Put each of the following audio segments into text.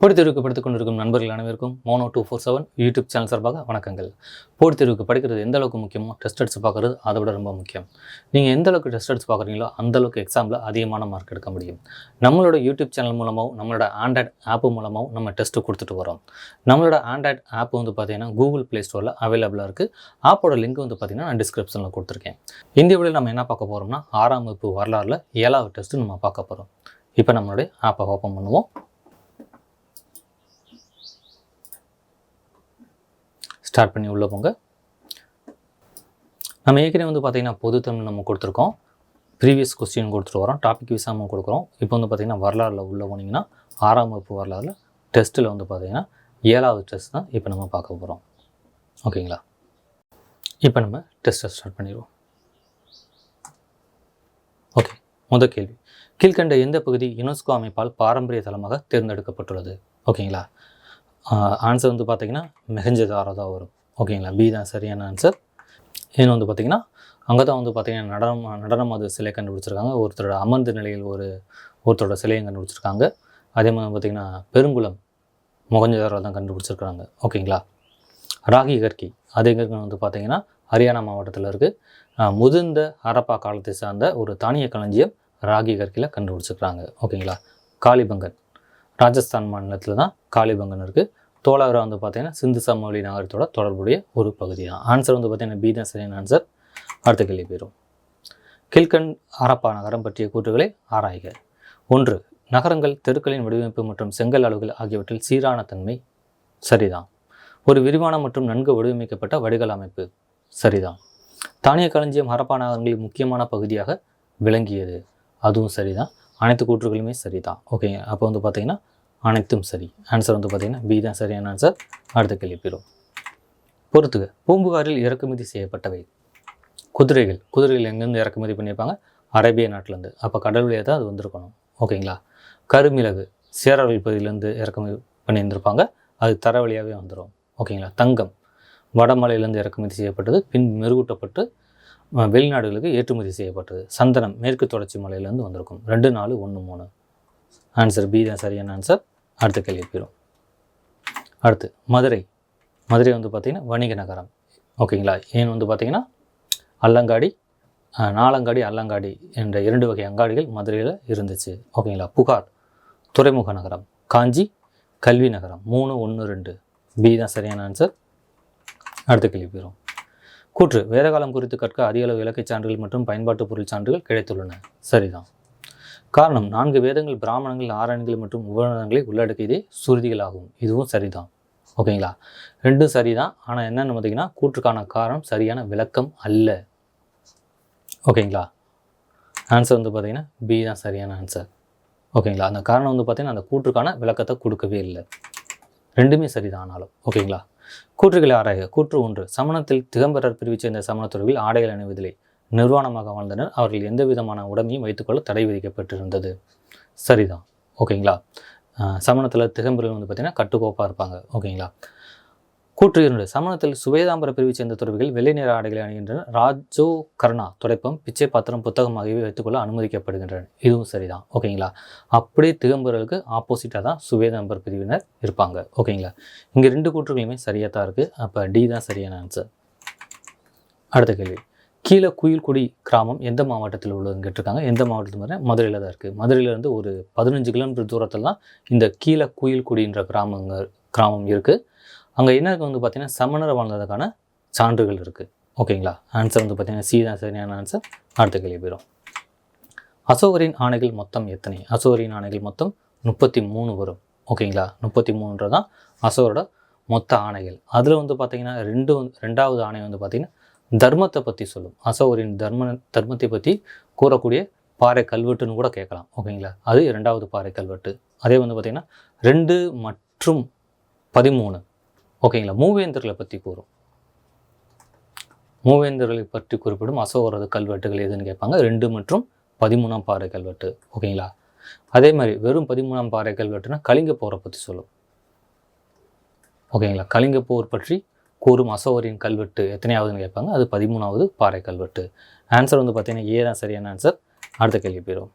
போட்டித் தேர்வுக்கு படித்துக் கொண்டிருக்கும் நண்பர்கள் அனைவருக்கும் mono two four seven YouTube channel சார்பாக வணக்கங்கள். போட்டித் தேர்வுக்கு படிக்கிறது எந்த அளவுக்கு முக்கியமோ டெஸ்ட் எடுத்து பார்க்குறது அதை விட ரொம்ப முக்கியம். நீங்கள் எந்த அளவுக்கு டெஸ்ட் எடுத்து பார்க்குறீங்களோ அந்த அளவுக்கு எக்ஸாமில் அதிகமான மார்க் எடுக்க முடியும். நம்மளோட யூடியூப் சேனல் மூலமாகவும் நம்மளோட ஆண்ட்ராய்ட் ஆப் மூலமாகவும் நம்ம டெஸ்ட்டு கொடுத்துட்டு வரோம். நம்மளோட ஆண்ட்ராய்ட் ஆப் வந்து பார்த்திங்கன்னா கூகுள் ப்ளே ஸ்டோரில் அவைலபிளாக இருக்குது ஆப்போட லிங்க் வந்து பார்த்தீங்கன்னா நான் டிஸ்கிரிப்ஷனில் கொடுத்துருக்கேன். இந்த நம்ம என்ன பார்க்க போகிறோம்னா ஆறாம் வகுப்பு வரலாறில் ஏழாவது டெஸ்ட்டு நம்ம பார்க்க போகிறோம் இப்போ நம்மளுடைய ஆப்பை ஓப்பன் பண்ணுவோம். ஸ்டார்ட் பண்ணி உள்ளே போங்க. நம்ம ஏற்கனவே வந்து பார்த்திங்கன்னா பொது தமிழ் நம்ம கொடுத்துருக்கோம். ப்ரீவியஸ் கொஸ்டின் கொடுத்துட்டு வரோம். டாபிக் விசாமல் கொடுக்குறோம். இப்போ வந்து பார்த்திங்கன்னா வரலாறில் உள்ளே போனீங்கன்னா ஆறாம் வகுப்பு வரலாறுல டெஸ்ட்டில் வந்து பார்த்திங்கன்னா ஏழாவது டெஸ்ட் தான் இப்போ நம்ம பார்க்க போகிறோம் ஓகேங்களா? இப்போ நம்ம டெஸ்ட்டை ஸ்டார்ட் பண்ணிடுவோம். ஓகே முதல் கேள்வி. கீழ்கண்ட எந்த பகுதி யுனெஸ்கோ அமைப்பால் பாரம்பரிய தலமாக தேர்ந்தெடுக்கப்பட்டுள்ளது? ஓகேங்களா? ஆன்சர் வந்து பார்த்திங்கன்னா மெஹஞ்சதாரா தான் வரும். ஓகேங்களா? பி தான் சரியான ஆன்சர் இன்னும் வந்து பார்த்தீங்கன்னா அங்கே தான் வந்து பார்த்திங்கன்னா நடனம் நடனம் அது சிலை கண்டுபிடிச்சிருக்காங்க. ஒருத்தரோட அமர்ந்த நிலையில் ஒரு ஒருத்தரோட சிலையும் கண்டுபிடிச்சிருக்காங்க. அதே மாதிரி பார்த்திங்கன்னா பெருங்குளம் மொகஞ்சதாரா தான் கண்டுபிடிச்சிருக்காங்க ஓகேங்களா? ராகி கர்கி அது எங்கே இருக்குன்னு வந்து பார்த்திங்கன்னா ஹரியானா மாவட்டத்தில் இருக்குது முதிர்ந்த ஹரப்பா காலத்தை சார்ந்த ஒரு தானிய களஞ்சியம் ராகி கர்கியில் கண்டுபிடிச்சிருக்கிறாங்க. ஓகேங்களா? காளிபங்கன். ராஜஸ்தான் மாநிலத்தில் தான் காளிபங்கன் இருக்குது தோலாவரம் வந்து பார்த்திங்கன்னா சிந்து சமவெளி நகரத்தோட தொடர்புடைய ஒரு பகுதி தான் ஆன்சர் வந்து பார்த்திங்கன்னா பி தான் சரியான ஆன்சர் அடுத்த கேள்வி போயிடும் கில்கன் ஹரப்பா நகரம் பற்றிய கூற்றுகளை ஆராய்க. ஒன்று நகரங்கள் தெருக்களின் வடிவமைப்பு மற்றும் செங்கல் அளவுகள் ஆகியவற்றில் சீரான தன்மை சரிதான். ஒரு விரிவான மற்றும் நன்கு வடிவமைக்கப்பட்ட வடிகால் அமைப்பு சரிதான். தானிய களஞ்சியம் ஹரப்பா நகரங்களின் முக்கியமான பகுதியாக விளங்கியது. அதுவும் சரிதான். அனைத்து கூற்றுகளுமே சரி தான் ஓகேங்க அப்போ வந்து பார்த்தீங்கன்னா அனைத்தும் சரி. ஆன்சர் வந்து பார்த்தீங்கன்னா பி தான் சரியான ஆன்சர் அடுத்த கேள்வி பெறும் பொறுத்துக. பூம்புகாரில் இறக்குமதி செய்யப்பட்டவை. குதிரைகள். குதிரைகள் எங்கேருந்து இறக்குமதி பண்ணியிருப்பாங்க? அரேபிய நாட்டிலேருந்து. அப்போ கடல் வழியாக தான் அது வந்திருக்கணும். ஓகேங்களா கருமிளகு. சேரர்கள் பகுதியிலேருந்து இறக்குமதி பண்ணியிருந்திருப்பாங்க. அது தர வழியாகவே வந்துடும் ஓகேங்களா தங்கம். வடமலையிலேருந்து இறக்குமதி செய்யப்பட்டது. பின் மெருகூட்டப்பட்டு வெளிநாடுகளுக்கு ஏற்றுமதி செய்யப்பட்டது. சந்தனம் மேற்கு தொடர்ச்சி மலையிலேருந்து வந்திருக்கும். ரெண்டு நாலு ஒன்று மூணு. ஆன்சர் பி தான் சரியான ஆன்சர் அடுத்த கேள்வி போயிடும் அடுத்து மதுரை. மதுரை வந்து பார்த்திங்கன்னா வணிக நகரம். ஓகேங்களா ஏன் வந்து பார்த்திங்கன்னா அல்லங்காடி நாலங்காடி அல்லங்காடி என்ற இரண்டு வகை அங்காடிகள் மதுரையில் இருந்துச்சு. ஓகேங்களா புகார் துறைமுக நகரம். காஞ்சி கல்வி நகரம். மூணு ஒன்று ரெண்டு. பி தான் சரியான ஆன்சர் அடுத்த கேள்வி போயிடும் கூற்று வேதகாலம் குறித்து கற்க அதிக அளவு இலக்கிய சான்றுகள் மற்றும் பயன்பாட்டு பொருள் சான்றுகள் கிடைத்துள்ளன. சரிதான். காரணம் நான்கு வேதங்கள் பிராமணங்கள் ஆராயணங்கள் மற்றும் உபகரணங்களை உள்ளடக்கியதே சுருதிகளாகும். இதுவும் சரிதான். ஓகேங்களா? ரெண்டும் சரிதான். ஆனால் என்னென்னு பார்த்தீங்கன்னா கூற்றுக்கான காரணம் சரியான விளக்கம் அல்ல. ஓகேங்களா? ஆன்சர் வந்து பார்த்திங்கன்னா பி தான் சரியான ஆன்சர் ஓகேங்களா? அந்த காரணம் வந்து பார்த்தீங்கன்னா அந்த கூற்றுக்கான விளக்கத்தை கொடுக்கவே இல்லை. ரெண்டுமே சரிதான் ஆனாலும். ஓகேங்களா? கூற்றுகளை ஆராய கூற்று ஒன்று. சமணத்தில் திகம்பரர் பிரிவைச் சேர்ந்த சமணத்துறவில் ஆடைகள் அணிவதில்லை நிர்வாணமாக வாழ்ந்தனர். அவர்கள் எந்த விதமான உடமையும் வைத்துக்கொள்ள தடை விதிக்கப்பட்டிருந்தது. சரிதான். ஓகேங்களா? சமணத்தில் திகம்பரர் வந்து பார்த்திங்கன்னா கட்டுக்கோப்பாக இருப்பாங்க. ஓகேங்களா? கூற்று இரண்டு. சமணத்தில் சுவேதாம்பர பிரிவைச் சேர்ந்த துறவிகள் வெள்ளை நிற ஆடைகளை அணிகின்றனர். ராஜோ கர்ணா துடைப்பம் பிச்சை பாத்திரம் புத்தகம் ஆகியவை வைத்துக்கொள்ள அனுமதிக்கப்படுகின்றன இதுவும் சரிதான். ஓகேங்களா? அப்படியே திகம்பர்களுக்கு ஆப்போசிட்டாக தான் சுவேதாம்பர பிரிவினர் இருப்பாங்க. ஓகேங்களா? இங்கே ரெண்டு கூற்றுகளுமே சரியாக தான் இருக்குது அப்போ டி தான் சரியான ஆன்சர் அடுத்த கேள்வி. கீழே குயில்குடி கிராமம் எந்த மாவட்டத்தில் உள்ளதுன்னு கேட்டிருக்காங்க. எந்த மாவட்டத்தில் மாதிரி மதுரையில் தான் இருக்குது மதுரையிலேருந்து ஒரு பதினஞ்சு கிலோமீட்டர் தூரத்தில் தான் இந்த கீழே குயில்குடின்ற கிராமங்க கிராமம் இருக்குது அங்கே என்ன வந்து பார்த்திங்கன்னா சமணர் வாழ்ந்ததுக்கான சான்றுகள் இருக்குது ஓகேங்களா? ஆன்சர் வந்து பார்த்திங்கன்னா சி தான். சரியான ஆன்சர் அடுத்த கேள்வி போயிடும். அசோகரின் ஆணைகள் மொத்தம் எத்தனை? அசோகரின் ஆணைகள் மொத்தம் முப்பத்தி மூணு வரும். ஓகேங்களா? முப்பத்தி மூணுன்றது தான் அசோகரோட மொத்த ஆணைகள். அதில் வந்து பார்த்திங்கன்னா ரெண்டு வந்து- ரெண்டாவது ஆணை வந்து பார்த்திங்கன்னா தர்மத்தை பற்றி சொல்லும். அசோகரின் தர்ம தர்மத்தை பற்றி கூறக்கூடிய பாறை கல்வெட்டுன்னு கூட கேட்கலாம். ஓகேங்களா? அது இரண்டாவது பாறை கல்வெட்டு. அதே வந்து பார்த்திங்கன்னா ரெண்டு மற்றும் பதிமூணு. ஓகேங்களா? மூவேந்தர்களை பற்றி கூறும். மூவேந்தர்களை பற்றி குறிப்பிடும் அசோகரது கல்வெட்டுகள் எதுன்னு கேட்பாங்க. ரெண்டு மற்றும் பதிமூணாம் பாறை கல்வெட்டு. ஓகேங்களா? அதே மாதிரி வெறும் பதிமூணாம் பாறை கல்வெட்டுனா கலிங்க போரை பற்றி சொல்லும். ஓகேங்களா? கலிங்க போர் பற்றி கூறும் அசோகரின் கல்வெட்டு எத்தனையாவதுன்னு கேட்பாங்க. அது பதிமூணாவது பாறை கல்வெட்டு. ஆன்சர் வந்து பார்த்தீங்கன்னா ஏ தான் சரியான ஆன்சர் அடுத்த கேள்வி போயிடும்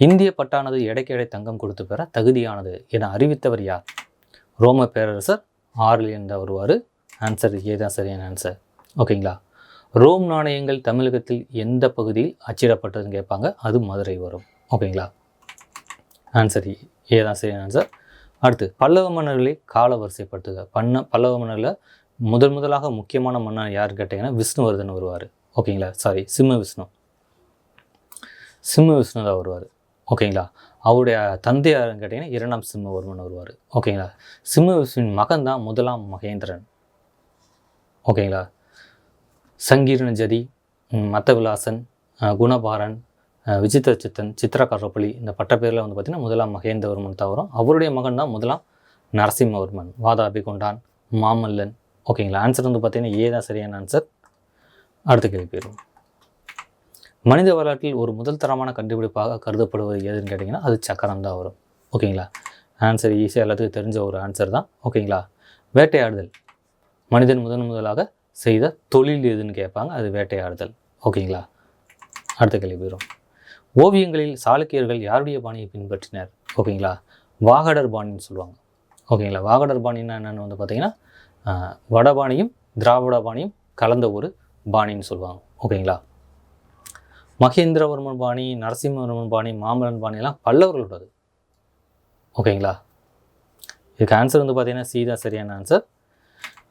இந்திய பட்டானது எடைக்கு எடை தங்கம் கொடுத்து பெற தகுதியானது என அறிவித்தவர் யார்? ரோம பேரரசர் ஆர்லியன் தான் வருவார். ஆன்சர் ஏ தான் சரியான ஆன்சர் ஓகேங்களா ரோம் நாணயங்கள் தமிழகத்தில் எந்த பகுதியில் அச்சிடப்பட்டதுன்னு கேட்பாங்க. அது மதுரை வரும். ஓகேங்களா ஆன்சர் ஏ தான் சரியான ஆன்சர் அடுத்து பல்லவ மன்னர்களை கால வரிசைப்படுத்துக. பண்ண பல்லவ மன்னரில் முதல் முதலாக முக்கியமான மன்னர் யாருன்னு கேட்டிங்கன்னா விஷ்ணுவர்தன் வருவார். ஓகேங்களா சாரி சிம்ம விஷ்ணு. சிம்ம விஷ்ணு தான் வருவார். ஓகேங்களா? அவருடைய தந்தையார்னு கேட்டிங்கன்னா இரண்டாம் சிம்மவர்மன் வருவார். ஓகேங்களா? சிம்ம மகன் தான் முதலாம் மகேந்திரன். ஓகேங்களா? சங்கீர்ண ஜதி மத்தவிலாசன் குணபாரன் அஹ், விசித்திர சித்தன் சித்திரகரப்பள்ளி இந்த பட்டப்பேரில் வந்து பார்த்திங்கன்னா முதலாம் மகேந்திரவர்மன் தான் வரும். அவருடைய மகன் தான் முதலாம் நரசிம்மவர்மன். வாதாபி கொண்டான் மாமல்லன். ஓகேங்களா? ஆன்சர் வந்து பார்த்திங்கன்னா ஏ தான் சரியான ஆன்சர் அடுத்த கேள்வி போயிடும். மனித வரலாற்றில் ஒரு முதல் தரமான கண்டுபிடிப்பாக கருதப்படுவது எதுன்னு கேட்டிங்கன்னா அது சக்கரம் தான் வரும். ஓகேங்களா? ஆன்சர் ஈஸியாக எல்லாத்துக்கும் தெரிஞ்ச ஒரு ஆன்சர் தான். ஓகேங்களா? வேட்டையாடுதல். மனிதன் முதன் முதலாக செய்த தொழில் எதுன்னு கேட்பாங்க அது வேட்டையாடுதல். ஓகேங்களா? அடுத்த கேள்வி போயிடும் ஓவியங்களில் சாளுக்கியர்கள் யாருடைய பாணியை பின்பற்றினர்? ஓகேங்களா? வாகடர் பாணின்னு சொல்லுவாங்க. ஓகேங்களா? வாகடர் பாணின்னா என்னென்னு வந்து பார்த்திங்கன்னா வடபாணியும் திராவிட பாணியும் கலந்த ஒரு பாணின்னு சொல்லுவாங்க. ஓகேங்களா? மகேந்திரவர்மன் பாணி நரசிம்மவர்மன் பாணி மாமல்லன் பாணியெல்லாம் பல்லவர்களோடது ஓகேங்களா? இதுக்கு ஆன்சர் வந்து பார்த்தீங்கன்னா சீதா சரியான ஆன்சர்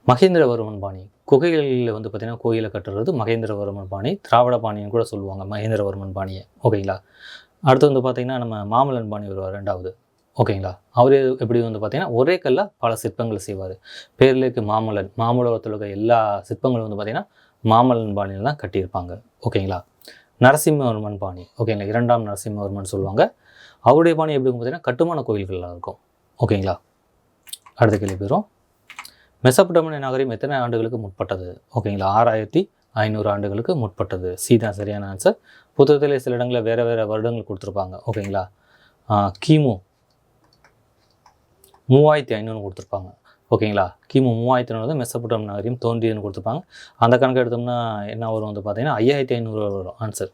மகேந்திரவர்மன் பாணி. குகைகளில் வந்து பார்த்திங்கன்னா கோயிலை கட்டுறது மகேந்திரவர்மன் பாணி. திராவிட பாணின்னு கூட சொல்லுவாங்க மகேந்திரவர்மன் பாணியை. ஓகேங்களா? அடுத்து வந்து பார்த்திங்கன்னா நம்ம மாமல்லன் பாணி வருவார் ரெண்டாவது. ஓகேங்களா? அவர் எப்படி வந்து பார்த்தீங்கன்னா ஒரே கல்லில் பல சிற்பங்கள் செய்வார். பேர்லேக்கு மாமல்லன். மாமல்லத்தில் இருக்க எல்லா சிற்பங்களும் வந்து பார்த்தீங்கன்னா மாமல்லன் பாணியில் தான் கட்டியிருப்பாங்க. ஓகேங்களா? நரசிம்மவர்மன் பாணி. ஓகேங்களா இரண்டாம் நரசிம்மவர்மன் சொல்லுவாங்க. அவருடைய பாணி எப்படி பார்த்தீங்கன்னா கட்டுமான கோயில்கள்லாம் இருக்கும். ஓகேங்களா அடுத்த கேள்வி போயிடும் மெசபடோமிய நகரம் எத்தனை ஆண்டுகளுக்கு முற்பட்டது? ஓகேங்களா ஆறாயிரத்தி ஐநூறு ஆண்டுகளுக்கு முற்பட்டது. சி தான் சரியான ஆன்சர் புத்தகத்திலே சில இடங்களில் வேறு வேறு வருடங்கள் கொடுத்துருப்பாங்க. ஓகேங்களா கிமு. மூவாயிரத்தி ஐநூறு கொடுத்துருப்பாங்க. ஓகேங்களா? கிமு மூவாயிரத்தி ஐநூறு தான் மெசபுட்டம் நகரையும் தோன்றியதுன்னு கொடுத்துருப்பாங்க. அந்த கணக்கு எடுத்தோம்னா என்ன வரும் வந்து பார்த்தீங்கன்னா ஐயாயிரத்தி ஐநூறு வரும் ஆன்சர்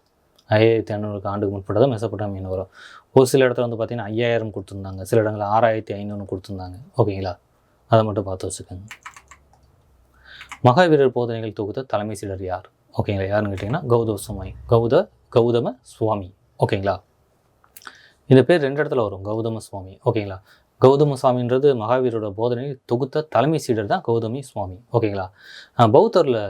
ஐயாயிரத்தி ஐநூறுக்கு ஆண்டுக்கு முற்பட்டதான் மெசபுட்டாமியன் வரும் ஒரு சில இடத்துல வந்து பார்த்தீங்கன்னா ஐயாயிரம் கொடுத்துருந்தாங்க. சில இடங்களில் ஆறாயிரத்தி ஐநூறு கொடுத்துருந்தாங்க. ஓகேங்களா? அதை மட்டும் பார்த்து வச்சுக்கோங்க. மகாவீரர் போதனைகள் தொகுத்த தலைமை சீடர் யார்? ஓகேங்களா? யாருன்னு கேட்டிங்கன்னா கௌதம சுவாமி கௌத கௌதம சுவாமி. ஓகேங்களா? இந்த பேர் ரெண்டு இடத்துல வரும். கௌதம சுவாமி ஓகேங்களா? கௌதம சுவாமின்றது மகாவீரோட போதனை தொகுத்த தலைமை சீடர் தான் கௌதமி சுவாமி. ஓகேங்களா? பௌத்தரில்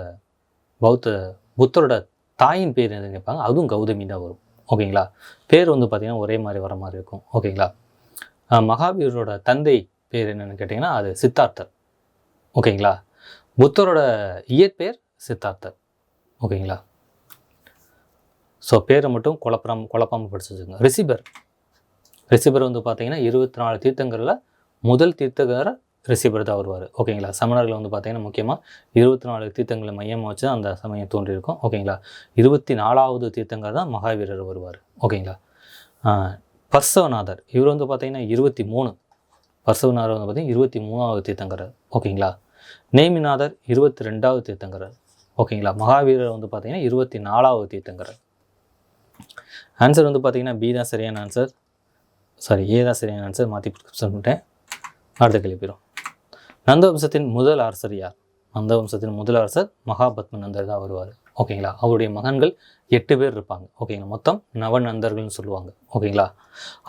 பௌத்த புத்தரோட தாயின் பேர் என்ன கேட்பாங்க. அதுவும் கௌதமி தான் வரும். ஓகேங்களா? பேர் வந்து பார்த்திங்கன்னா ஒரே மாதிரி வர மாதிரி இருக்கும். ஓகேங்களா? மகாவீரோட தந்தை பேர் என்னென்னு கேட்டிங்கன்னா அது சித்தார்த்தர். ஓகேங்களா? புத்தரோட இயற்பெயர் சித்தார்த்தர். ஓகேங்களா? ஸோ பேரை மட்டும் குழப்பம் குழப்பாமல் படிச்சு வச்சுக்கோங்க. ரிசிபர் ரிசிபர் வந்து பார்த்தீங்கன்னா இருபத்தி நாலு தீர்த்தங்களில் முதல் தீர்த்தகர் ரிசிபர் தான் வருவார். ஓகேங்களா? சமணர்கள் வந்து பார்த்தீங்கன்னா முக்கியமாக இருபத்தி நாலு தீர்த்தங்களை மையமாக வச்சு அந்த சமயம் தோன்றியிருக்கும். ஓகேங்களா? இருபத்தி நாலாவது தீர்த்தங்கர் தான் மகாவீரர் வருவார். ஓகேங்களா? பர்சவநாதர். இவர் வந்து பார்த்தீங்கன்னா இருபத்தி மூணு. பர்சவநாதர் வந்து பார்த்தீங்கன்னா இருபத்தி மூணாவது தீர்த்தங்கரர். ஓகேங்களா? நேமிநாதர் இருபத்தி ரெண்டாவது தீர்த்தங்கரர். ஓகேங்களா? மகாவீரர் வந்து பார்த்தீங்கன்னா இருபத்தி நாலாவது தீர்த்தங்கரர். ஆன்சர் வந்து பார்த்தீங்கன்னா பி தான். சரியான ஆன்சர் சாரி ஏ தான் சரியான ஆன்சர் மாற்றி சொல்லிட்டேன் அடுத்த கேள்வி போயிடும் நந்தவம்சத்தின் முதல் அரசர் யார்? நந்தவம்சத்தின் முதல் அரசர் மகாபத்ம நந்தர் தான் வருவார். ஓகேங்களா அவருடைய மகன்கள் எட்டு பேர் இருப்பாங்க. ஓகேங்களா மொத்தம் நவநந்தர்கள்னு சொல்லுவாங்க. ஓகேங்களா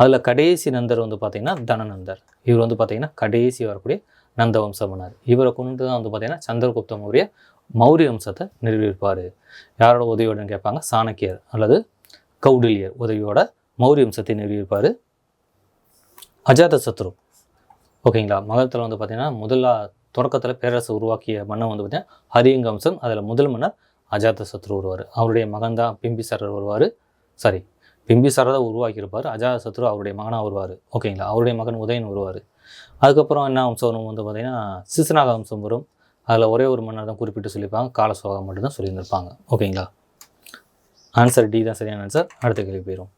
அதில் கடைசி நந்தர் வந்து பார்த்தீங்கன்னா தனநந்தர் இவர் வந்து பார்த்தீங்கன்னா கடைசி வரக்கூடிய நந்தவம்ச மன்னர் இவரை கொண்டு தான் வந்து பார்த்தீங்கன்னா சந்திரகுப்த மௌரிய மௌரிய வம்சத்தை நிறுவியிருப்பார் யாரோட உதவியோடன்னு கேட்பாங்க? சாணக்கியர் அல்லது கௌடில்யர் உதவியோட மௌரிய வம்சத்தை நிறுவியிருப்பார் அஜாத சத்ரு. ஓகேங்களா? மகத்தில் வந்து பார்த்தீங்கன்னா முதல்ல தொடக்கத்தில் பேரரசு உருவாக்கிய மன்னன் வந்து பார்த்தீங்கன்னா ஹரியங்கம்சம் அதில் முதல் மன்னர் அஜாத சத்ரு வருவார். அவருடைய மகன் தான் பிம்பிசாரர் வருவார். சாரி பிம்பிசாரர் தான் உருவாக்கியிருப்பார். அஜாத சத்ரு அவருடைய மகனாக வருவார். ஓகேங்களா? அவருடைய மகன் உதயன் வருவார். அதுக்கப்புறம் என்ன வம்சம் வரும் வந்து பார்த்தீங்கன்னா சிசுநாக வம்சம் வரும். அதில் ஒரே ஒரு மன்னர் தான் குறிப்பிட்டு சொல்லியிருப்பாங்க. காலசோகம் மட்டும்தான் சொல்லியிருந்திருப்பாங்க. ஓகேங்களா? ஆன்சர் டி தான் சரியான ஆன்சர் அடுத்த கேள்வி போயிடும்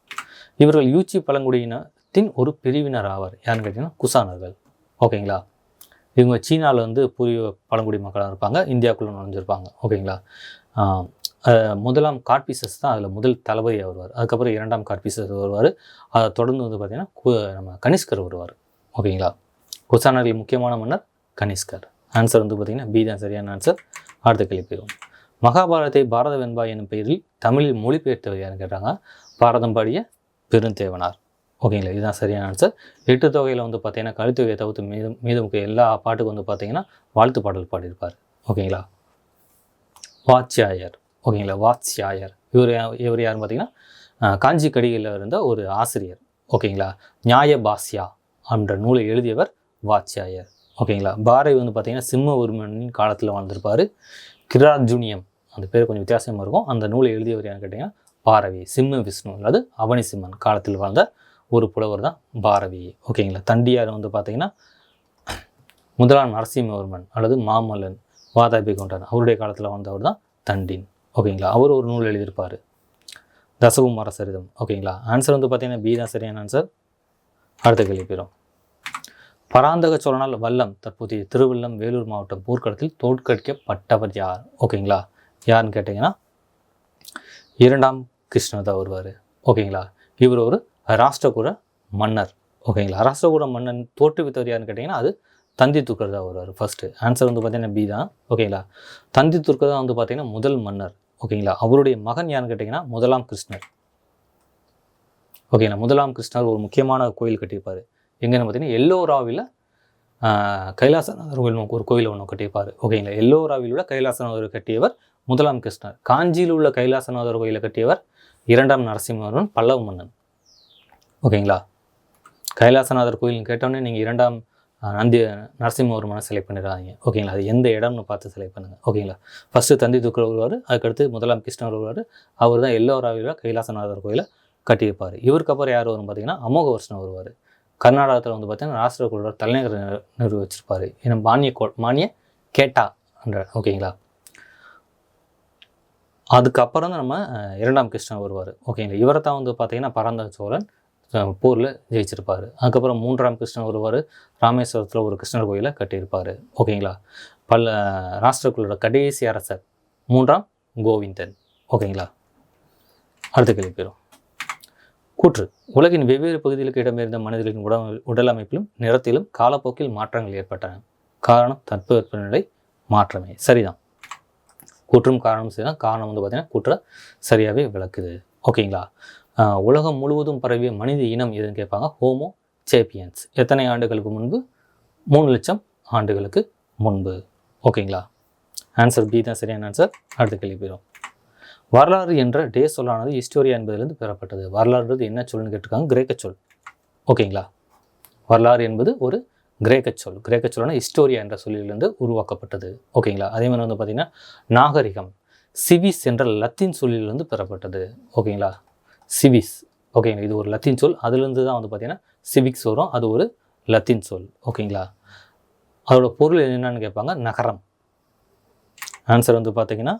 இவர்கள் யூச்சி பழங்குடியினத்தின் ஒரு பிரிவினர் ஆவார். யாருன்னு கேட்டிங்கன்னா குசானர்கள் ஓகேங்களா இவங்க சீனாவில் வந்து புரிய பழங்குடி மக்களாக இருப்பாங்க இந்தியாவுக்குள்ளே நுழைஞ்சிருப்பாங்க. ஓகேங்களா முதலாம் காட்பீசஸ் தான் அதில் முதல் தளபதியாக வருவார். அதுக்கப்புறம் இரண்டாம் காட்பீசஸ் வருவார். அதை தொடர்ந்து வந்து பார்த்திங்கன்னா நம்ம கனிஷ்கர் வருவார். ஓகேங்களா குசானர்கள் முக்கியமான மன்னர் கனிஷ்கர். ஆன்சர் வந்து பார்த்திங்கன்னா பி தான் சரியான ஆன்சர் அடுத்த கேள்வி போயிடும். மகாபாரதத்தை பாரத வெண்பா என்னும் பெயரில் தமிழில் மொழிபெயர்த்தவர் யாருன்னு கேட்டாங்க? பாரதம் பாடிய பெருந்தேவனார். ஓகேங்களா இதுதான் சரியான ஆன்சர் எட்டு தொகையில் வந்து பார்த்தீங்கன்னா கலித்தொகையை தவிர்த்து மீதும் மீதம் எல்லா பாட்டுக்கும் வந்து பார்த்தீங்கன்னா வாழ்த்து பாடல் பாடியிருப்பார். ஓகேங்களா? வாச்சியாயர். ஓகேங்களா? வாச்சியாயர். இவர் இவர் யாருன்னு பார்த்தீங்கன்னா அஹ், காஞ்சி கடிகையில் இருந்த ஒரு ஆசிரியர். ஓகேங்களா? நியாய பாஸ்யா என்ற நூலை எழுதியவர் வாச்சியாயர். ஓகேங்களா? பாரதி வந்து பார்த்தீங்கன்னா சிம்மவர்மனின் காலத்தில் வாழ்ந்திருப்பார். கிரார்ஜுனியம் அந்த பேர் கொஞ்சம் வித்தியாசமாக இருக்கும். அந்த நூலை எழுதியவர் யாருன்னு கேட்டிங்கன்னா பாரவி சிம்ம விஷ்ணு அல்லது அவனி சிம்மன் காலத்தில் வாழ்ந்த ஒரு புலவர் தான் பாரவி ஓகேங்களா? தண்டியார் வந்து பார்த்தீங்கன்னா முதலாம் நரசிம்மவர்மன் அல்லது மாமல்லன் வாதாபி கொண்டான் அவருடைய காலத்தில் வந்தவர் தான் தண்டின். ஓகேங்களா? அவர் ஒரு நூல் எழுதியிருப்பார். தசகுமார சரிதம். ஓகேங்களா? ஆன்சர் வந்து பார்த்தீங்கன்னா பி தான் சரியான ஆன்சர் அடுத்த கேள்வி பராந்தக சோழனால் வல்லம் தற்போதைய திருவல்லம் வேலூர் மாவட்டம் போர்க்களத்தில் தோற்கடிக்கப்பட்டவர் யார்? ஓகேங்களா? யாருன்னு கேட்டிங்கன்னா இரண்டாம் கிருஷ்ணதா வருவார் ஓகேங்களா? இவர் ஒரு ராஷ்டிரகூட மன்னர். ஓகேங்களா ராஷ்டிரகூட மன்னன் தோற்றுவித்தவர் யாருன்னு கேட்டிங்கன்னா அது தந்தி துர்க்கர் தான் வருவார் ஃபர்ஸ்ட்டு ஆன்சர் வந்து பார்த்தீங்கன்னா பி தான். ஓகேங்களா தந்தி துர்க்கர் தான் வந்து பார்த்தீங்கன்னா முதல் மன்னர். ஓகேங்களா அவருடைய மகன் யாருன்னு கேட்டிங்கன்னா முதலாம் கிருஷ்ணர். ஓகேங்களா முதலாம் கிருஷ்ணர் ஒரு முக்கியமான கோயில் கட்டியிருப்பார். எங்கன்னு பார்த்தீங்கன்னா எல்லோராவில் கைலாசநாதர் கோயில் ஒரு கோயில் ஒன்று கட்டியிருப்பார். ஓகேங்களா எல்லோராவில் உள்ள கைலாசநாதர் கட்டியவர் முதலாம் கிருஷ்ணர். காஞ்சியில் உள்ள கைலாசநாதர் கோயிலை கட்டியவர் இரண்டாம் நரசிம்மவர்மன் பல்லவ மன்னன். ஓகேங்களா? கைலாசநாதர் கோயில்னு கேட்டோன்னே நீங்கள் இரண்டாம் நந்தி நரசிம்மவர்மனை செலக்ட் பண்ணிடாதீங்க. ஓகேங்களா? அது எந்த இடம்னு பார்த்து செலக்ட் பண்ணுங்கள் ஓகேங்களா? ஃபஸ்ட்டு தந்தி துக்கர் வருவார் அதுக்கடுத்து முதலாம் கிருஷ்ணர் வருவார். அவர் தான் எல்லோராவில் கைலாசநாதர் கோயிலை கட்டியிருப்பார் இவருக்கு அப்புறம் யார் வரும் பார்த்தீங்கன்னா அமோக வருஷம் வருவார். கர்நாடகத்தில் வந்து பார்த்தீங்கன்னா ராஷ்டிரகுலர் தலைநகர் நிர்வகிச்சிருப்பார். ஏன்னா மானிய கோ மானிய கேட்டா என்ற ஓகேங்களா? அதுக்கப்புறம் தான் நம்ம இரண்டாம் கிருஷ்ணன் வருவார். ஓகேங்களா? இவரை தான் வந்து பார்த்தீங்கன்னா பரந்த சோழன் போரில் ஜெயிச்சிருப்பார். அதுக்கப்புறம் மூன்றாம் கிருஷ்ணன் வருவார். ராமேஸ்வரத்தில் ஒரு கிருஷ்ணர் கோயிலை கட்டியிருப்பார். ஓகேங்களா? பல்ல ராஷ்டிரகுலோட கடைசி அரசர் மூன்றாம் கோவிந்தன். ஓகேங்களா? அடுத்த கேள்வி பெறும் கூற்று. உலகின் வெவ்வேறு பகுதிகளுக்கு இடம்பெயர்ந்த மனிதர்களின் உடல் உடல் அமைப்பிலும் நிறத்திலும் காலப்போக்கில் மாற்றங்கள் ஏற்பட்டன. காரணம் தட்பவெப்பநிலை மாற்றமே. சரிதான். கூற்றும் காரணம் சரிதான். காரணம் வந்து பார்த்திங்கன்னா கூற்றை சரியாகவே விளக்குது. ஓகேங்களா? உலகம் முழுவதும் பரவிய மனித இனம் எதுன்னு கேட்பாங்க? ஹோமோ சேப்பியன்ஸ் எத்தனை ஆண்டுகளுக்கு முன்பு? மூணு லட்சம் ஆண்டுகளுக்கு முன்பு. ஓகேங்களா? ஆன்சர் பி தான் சரியான ஆன்சர் அடுத்த கேள்வி போயிடும். வரலாறு என்ற டே சொல்லானது ஹிஸ்டோரியா என்பதிலிருந்து பெறப்பட்டது. வரலாறுன்றது என்ன சொல்லுன்னு கேட்டிருக்காங்க? கிரேக்க சொல். ஓகேங்களா? வரலாறு என்பது ஒரு கிரேக்க சொல். கிரேக்க சொல்லான ஹிஸ்டோரியா என்ற சொல்லிலிருந்து உருவாக்கப்பட்டது. ஓகேங்களா? அதே மாதிரி வந்து பார்த்திங்கன்னா நாகரிகம் சிவிஸ் என்ற லத்தீன் சொல்லிலிருந்து பெறப்பட்டது. ஓகேங்களா? சிவிஸ் ஓகேங்களா இது ஒரு லத்தீன் சொல். அதுலேருந்து தான் வந்து பார்த்திங்கன்னா சிவிக்ஸ் வரும். அது ஒரு லத்தீன் சொல். ஓகேங்களா அதோட பொருள் என்னன்னு கேட்பாங்க நகரம். ஆன்சர் வந்து பார்த்தீங்கன்னா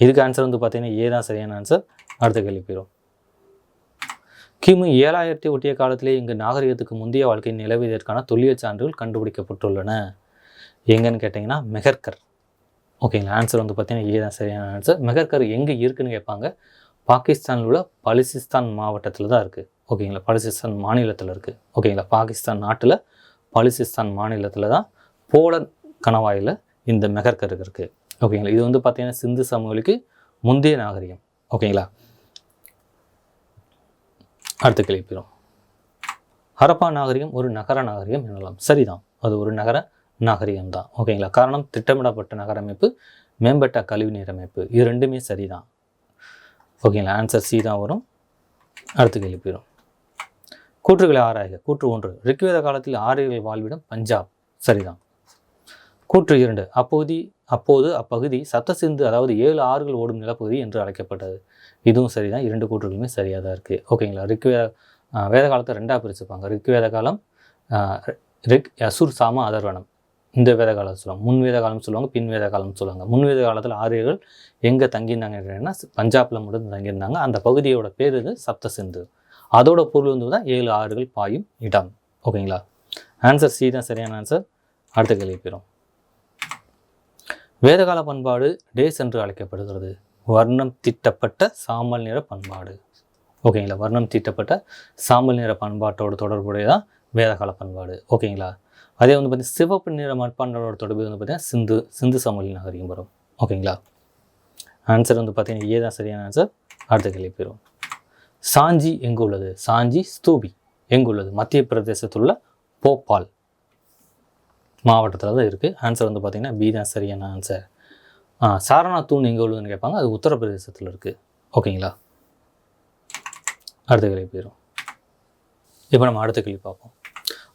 இதுக்கு ஆன்சர் வந்து பார்த்தீங்கன்னா ஏ தான் சரியான ஆன்சர் அடுத்த கேள்வி போயிடும் கிமு ஏழாயிரத்தி ஒட்டிய காலத்திலே இங்கு நாகரிகத்துக்கு முந்தைய வாழ்க்கை நிலவியதற்கான தொல்லியல் சான்றுகள் கண்டுபிடிக்கப்பட்டுள்ளன. எங்கன்னு கேட்டிங்கன்னா மெஹர்கர் ஓகேங்களா ஆன்சர் வந்து பார்த்தீங்கன்னா ஏ தான் சரியான ஆன்சர் மெகர்கர் எங்கே இருக்குன்னு கேட்பாங்க பாகிஸ்தானில் உள்ள பலிசிஸ்தான் மாவட்டத்தில் தான் இருக்குது ஓகேங்களா? பலிசிஸ்தான் மாநிலத்தில் இருக்குது ஓகேங்களா? பாகிஸ்தான் நாட்டில் பலிசிஸ்தான் மாநிலத்தில் தான் போலன் கணவாயில் இந்த மெஹர்கர் இருக்குது ஓகேங்களா? இது வந்து பார்த்திங்கன்னா சிந்து சமவெளிக்கு முந்தைய நாகரிகம். ஓகேங்களா? அடுத்த கேள்வி ஹரப்பா நாகரிகம் ஒரு நகர நாகரிகம் எனலாம். சரிதான். அது ஒரு நகர நாகரிகம் தான். ஓகேங்களா? காரணம் திட்டமிடப்பட்ட நகரமைப்பு மேம்பட்ட கழிவுநீர் அமைப்பு. இது ரெண்டுமே சரிதான். ஓகேங்களா? ஆன்சர் சி தான் வரும். அடுத்த கேள்வி போயிடும் கூற்றுகளை ஆராய்க. கூற்று ஒன்று. ரிக்வேத காலத்தில் ஆரியர்கள் வாழ்விடம் பஞ்சாப். சரிதான். கூற்று இரண்டு. அப்போதி அப்போது அப்பகுதி சப்தசிந்து அதாவது ஏழு ஆறுகள் ஓடும் நிலப்பகுதி என்று அழைக்கப்பட்டது. இதுவும் சரிதான். இரண்டு கூற்றுகளுமே சரியாக தான் இருக்குது ஓகேங்களா ரிக்வேத வேத காலத்தை ரெண்டாக பிரிச்சுப்பாங்க. ரிக்வேத காலம் ரிக் அசுர் சாம அதர்வனம். இந்த வேத காலத்தை சொல்லுவாங்க முன் வேத காலம் சொல்லுவாங்க பின் வேத காலம்னு சொல்லுவாங்க. முன் வேத காலத்தில் ஆரியர்கள் எங்கே தங்கியிருந்தாங்க அப்படின்னா பஞ்சாபில் மட்டும் தங்கியிருந்தாங்க. அந்த பகுதியோட பேர் இது சப்தசிந்து. அதோட பொருள் வந்து தான் ஏழு ஆறுகள் பாயும் இடம். ஓகேங்களா? ஆன்சர் சி தான் சரியான ஆன்சர் அடுத்த கேள்வி போயிடும் வேதகால பண்பாடு டேஸ் என்று அழைக்கப்படுகிறது. வர்ணம் தீட்டப்பட்ட சாம்பல் நிற பண்பாடு. ஓகேங்களா? வர்ணம் தீட்டப்பட்ட சாம்பல் நிற பண்பாட்டோட தொடர்புடையதான் வேதகால பண்பாடு. ஓகேங்களா? அதே வந்து பார்த்தீங்கன்னா சிவப்பு நிற மண்பாண்டோட தொடர்பு வந்து பார்த்தீங்கன்னா சிந்து சிந்து சமவெளி நாகரிகம் வரும். ஓகேங்களா? ஆன்சர் வந்து பார்த்தீங்கன்னா ஏ தான் சரியான ஆன்சர் அடுத்த கேள்வி போயிடும் சாஞ்சி எங்கே உள்ளது? சாஞ்சி ஸ்தூபி எங்கே உள்ளது? மத்திய பிரதேசத்தில் உள்ள போபால் மாவட்டத்தில் தான் இருக்குது ஆன்சர் வந்து பார்த்திங்கன்னா பி தான் சரியான ஆன்சர் சாரநாத் தூண் எங்கே உள்ளதுன்னு கேட்பாங்க. அது உத்தரப்பிரதேசத்தில் இருக்குது ஓகேங்களா? அடுத்த கேள்வி போயிடும் இப்போ நம்ம அடுத்த கேள்வி பார்ப்போம்.